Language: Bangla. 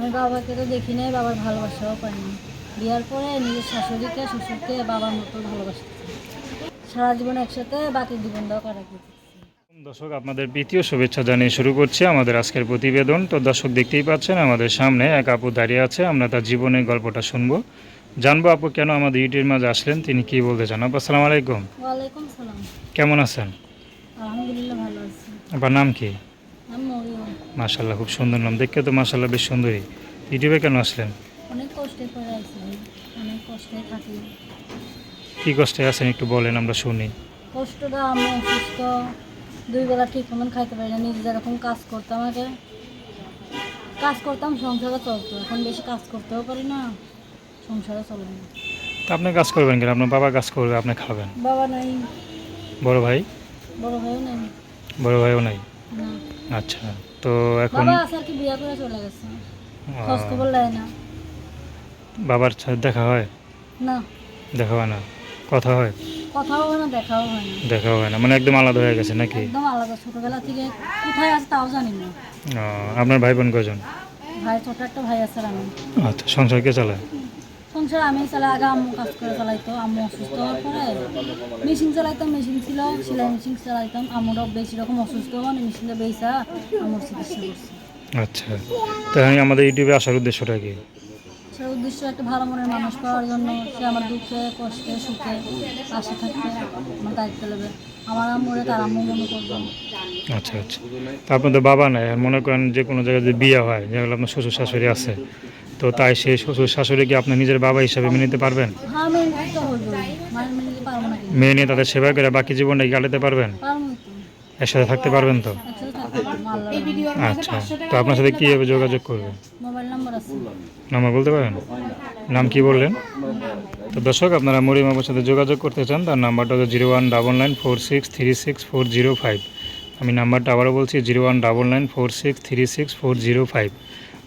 আমি বাবাকে তো দেখি নাই বাবার ভালোবাসাও পাইনি বিয়ার পরে নিজের শাশুড়িকে শ্বশুরকে বাবার মতো ভালোবাসতে সারা জীবন একসাথে বাকি জীবনটাও কাটাতে দর্শক আপনাদের প্রীতীয় শুভেচ্ছা জানিয়ে শুরু করছি আমাদের আজকের প্রতিবেদন। তো দর্শক দেখতেই পাচ্ছেন আমাদের সামনে এক আপু দাঁড়িয়ে আছে আমরা তার জীবনের গল্পটা শুনব। জানব আপু কেন আমাদের ইউটিউবের মাঝে আসলেন তিনি কি বলতে চান? আপু আসসালামু আলাইকুম। ওয়ালাইকুম সালাম। কেমন আছেন? আলহামদুলিল্লাহ ভালো আছি। আপনার নাম কি? মাশাল্লাহ খুব সুন্দর নাম। দেখতে তো মাশাল্লাহ বেশ সুন্দরী ইউটিউবে কেন আসলেন? অনেক কষ্টে করে আছি। অনেক কষ্টে থাকি। কী কষ্টে আছেন একটু বলেন আমরা শুনি। কষ্টটা আমি অসুস্থ। দুই বেলা ঠিক মতন খাইতে পারি না নিজে যেরকম কাজ করতাম আগে। কাজ করতাম সংসারে চলতো। এখন বেশি কাজ করতেও পারি না সংসারে চলে না। তা আপনি কাজ করবেন কেন? আপনার বাবা কাজ করবে আপনি খাবেন? বাবা নাই। বড় ভাই? বড় ভাইও নেই। বড় ভাইও নাই। আচ্ছা তো এখন বাবা আছে বিয়ে করে চলে গেছে। খোঁজ খবর নেয় না। বাবার সাথে দেখা হয়? না। দেখা হয় না? কথা হয়? কথাও হয় না দেখাও হয় না। দেখা হয় না? মানে একদম আলাদা হয়ে গেছে নাকি? একদম আলাদা ছোটবেলা থেকে কোথায় আছে তাও জানি না। আপনার ভাই বোন কজন? ভাই ছোট একটা ভাই আছে আমি আচ্ছা সংসার কে চালায়? সংসার আমি চালাই আগে আম্মু কাজ করে চালাইতো আম্মু অসুস্থ হওয়ার পরে মেশিন চালাইতাম মেশিন ছিল সেলাই মেশিন চালাইতাম। আম্মুরাও বেশি রকম অসুস্থ হন মেশিনটা বেসা আম্মুর চিকিৎসা করছি। আচ্ছা তাই আমাদের ইউটিউবে আসার উদ্দেশ্যটা কি? সে উদ্দেশ্য একটা ভালো মনের মানুষ পাওয়ার জন্য সে আমার দুঃখে কষ্টে সুখে পাশে থাকতে আমার দায়িত্ব নেবে। আমার আম্মুরে তার আম্মু মনে করব। আচ্ছা আচ্ছা। তা আপনাদের বাবা নাই আর মনে করেন যে কোনো জায়গায় যদি বিয়ে হয় যেগুলো আপনার শ্বশুর শাশুড়ি আছে তো তাই সেই শ্বশুর শাশুড়িকে আপনি নিজের বাবা হিসাবে মেনে নিতে পারবেন? হ্যাঁ মেনে মানে মেনে মেনে নিয়ে তাদের সেবা করে বাকি জীবনটা কাটাতে পারবেন? একসাথে থাকতে পারবেন তো? আচ্ছা। তো আপনার সাথে কীভাবে যোগাযোগ করবে? মোবাইল নাম্বার নাম্বার বলতে পারেন? নাম কি বললেন? তো দর্শক আপনারা মরিম বাবুর সাথে যোগাযোগ করতে চান তার নাম্বারটা হলো zero one double nine four six three six four zero five. আমি নাম্বারটা আবারও বলছি zero one double nine four six three six four zero five.